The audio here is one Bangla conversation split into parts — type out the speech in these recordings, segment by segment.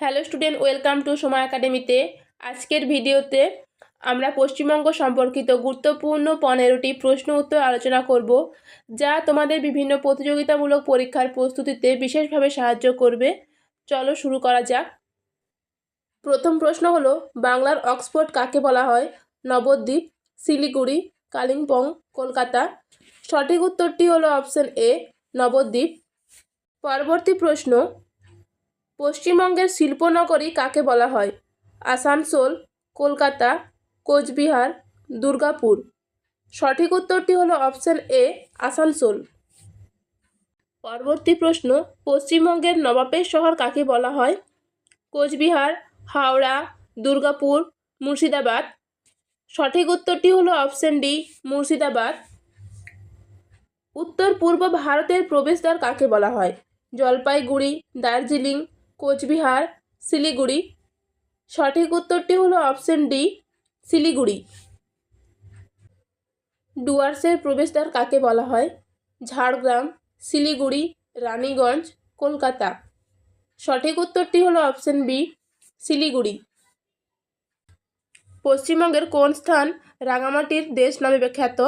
হ্যালো স্টুডেন্ট, ওয়েলকাম টু সময় একাডেমিতে। আজকের ভিডিওতে আমরা পশ্চিমবঙ্গ সম্পর্কিত গুরুত্বপূর্ণ পনেরোটি প্রশ্ন উত্তর আলোচনা করব, যা তোমাদের বিভিন্ন প্রতিযোগিতামূলক পরীক্ষার প্রস্তুতিতে বিশেষভাবে সাহায্য করবে। চলো শুরু করা যাক। প্রথম প্রশ্ন হলো, বাংলার অক্সফোর্ড কাকে বলা হয়? নবদ্বীপ, শিলিগুড়ি, কালিম্পং, কলকাতা। সঠিক উত্তরটি হলো অপশন এ, নবদ্বীপ। পরবর্তী প্রশ্ন পশ্চিমবঙ্গের শিল্পনগরী কাকে বলা হয়? আসানসোল, কলকাতা, কোচবিহার, দুর্গাপুর। সঠিক উত্তরটি হলো অপশন এ, আসানসোল। পরবর্তী প্রশ্ন, পশ্চিমবঙ্গের নবাবের শহর কাকে বলা হয়? কোচবিহার, হাওড়া, দুর্গাপুর, মুর্শিদাবাদ। সঠিক উত্তরটি হলো অপশন ডি, মুর্শিদাবাদ। উত্তর পূর্ব ভারতের প্রবেশদ্বার কাকে বলা হয়? জলপাইগুড়ি, দার্জিলিং কোচবিহার, শিলিগুড়ি। সঠিক উত্তরটি হলো অপশন ডি শিলিগুড়ি। ডুয়ার্সের প্রবেশদ্বার কাকে বলা হয়? ঝাড়গ্রাম, শিলিগুড়ি, রানীগঞ্জ, কলকাতা। সঠিক উত্তরটি হলো অপশন বি শিলিগুড়ি। পশ্চিমবঙ্গের কোন স্থান রাঙামাটির দেশ নামে বিখ্যাত?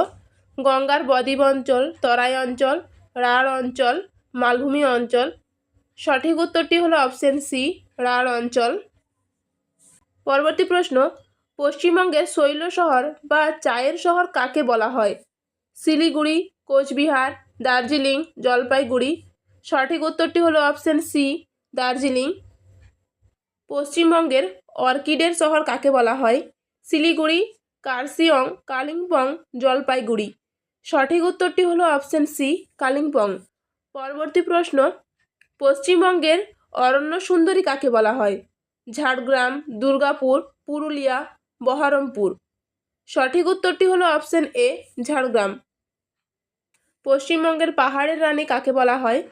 গঙ্গার বদ্বীপ অঞ্চল, তরাই অঞ্চল, রাঢ় অঞ্চল, মালভূমি অঞ্চল সঠিক উত্তরটি হলো অপশন সি, রাঢ় অঞ্চল। পরবর্তী প্রশ্ন পশ্চিমবঙ্গের শৈল শহর বা চায়ের শহর কাকে বলা হয়? শিলিগুড়ি, কোচবিহার, দার্জিলিং, জলপাইগুড়ি। সঠিক উত্তরটি হলো অপশন সি, দার্জিলিং। পশ্চিমবঙ্গের অর্কিডের শহর কাকে বলা হয়? শিলিগুড়ি কার্সিয়ং কালিম্পং, জলপাইগুড়ি। সঠিক উত্তরটি হলো অপশন সি, কালিম্পং। পরবর্তী প্রশ্ন পশ্চিমবঙ্গের অরণ্য সুন্দরী কাকে বলা হয়? ঝাড়গ্রাম, দুর্গাপুর, পুরুলিয়া, বহরমপুর। সঠিক উত্তরটি হলো অপশন এ, ঝাড়গ্রাম। পশ্চিমবঙ্গের পাহাড়ের রানী কাকে বলা হয়?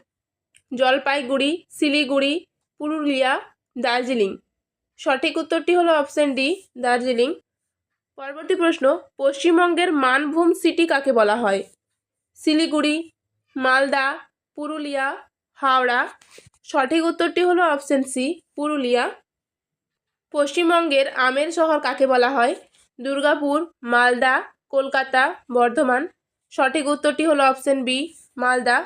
জলপাইগুড়ি, শিলিগুড়ি, পুরুলিয়া, দার্জিলিং। সঠিক উত্তরটি হলো অপশন ডি, দার্জিলিং। পরবর্তী প্রশ্ন, পশ্চিমবঙ্গের মানভূম সিটি কাকে বলা হয়? শিলিগুড়ি, মালদা, পুরুলিয়া হাওড়া। সঠিক উত্তরটি হলো অপশন সি পুরুলিয়া। পশ্চিমবঙ্গের আমের শহর কাকে বলা হয়? দুর্গাপুর, মালদা, কলকাতা, বর্ধমান। সঠিক উত্তরটি হলো অপশন বি মালদা।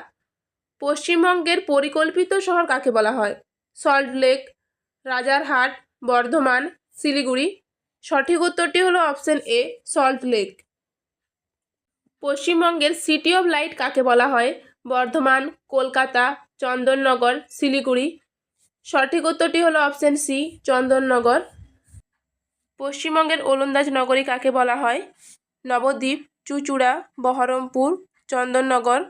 পশ্চিমবঙ্গের পরিকল্পিত শহর কাকে বলা হয়? সল্টলেক রাজারহাট, বর্ধমান, শিলিগুড়ি। সঠিক উত্তরটি হলো অপশন এ সল্টলেক পশ্চিমবঙ্গের সিটি অফ লাইট কাকে বলা হয়? বর্ধমান, কলকাতা চন্দননগর, শিলিগুড়ি। সঠিক উত্তরটি হলো অপশান সি চন্দননগর। পশ্চিমবঙ্গের ওলন্দাজ নগরী কাকে বলা হয়? নবদ্বীপ, চুচুড়া, বহরমপুর, চন্দননগর।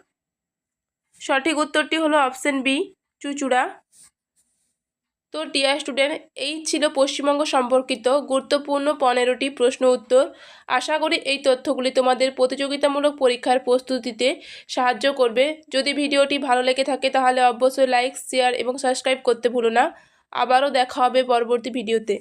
সঠিক উত্তরটি হলো অপশান বি চুচুড়া। তো ডিয়ার স্টুডেন্ট এই ছিল পশ্চিমবঙ্গ সম্পর্কিত গুরুত্বপূর্ণ পনেরোটি প্রশ্ন উত্তর। আশা করি এই তথ্যগুলি তোমাদের প্রতিযোগিতামূলক পরীক্ষার প্রস্তুতিতে সাহায্য করবে। যদি ভিডিওটি ভালো লেগে থাকে তাহলে অবশ্যই লাইক শেয়ার এবং সাবস্ক্রাইব করতে ভুলো না। আবারও দেখা হবে পরবর্তী ভিডিওতে।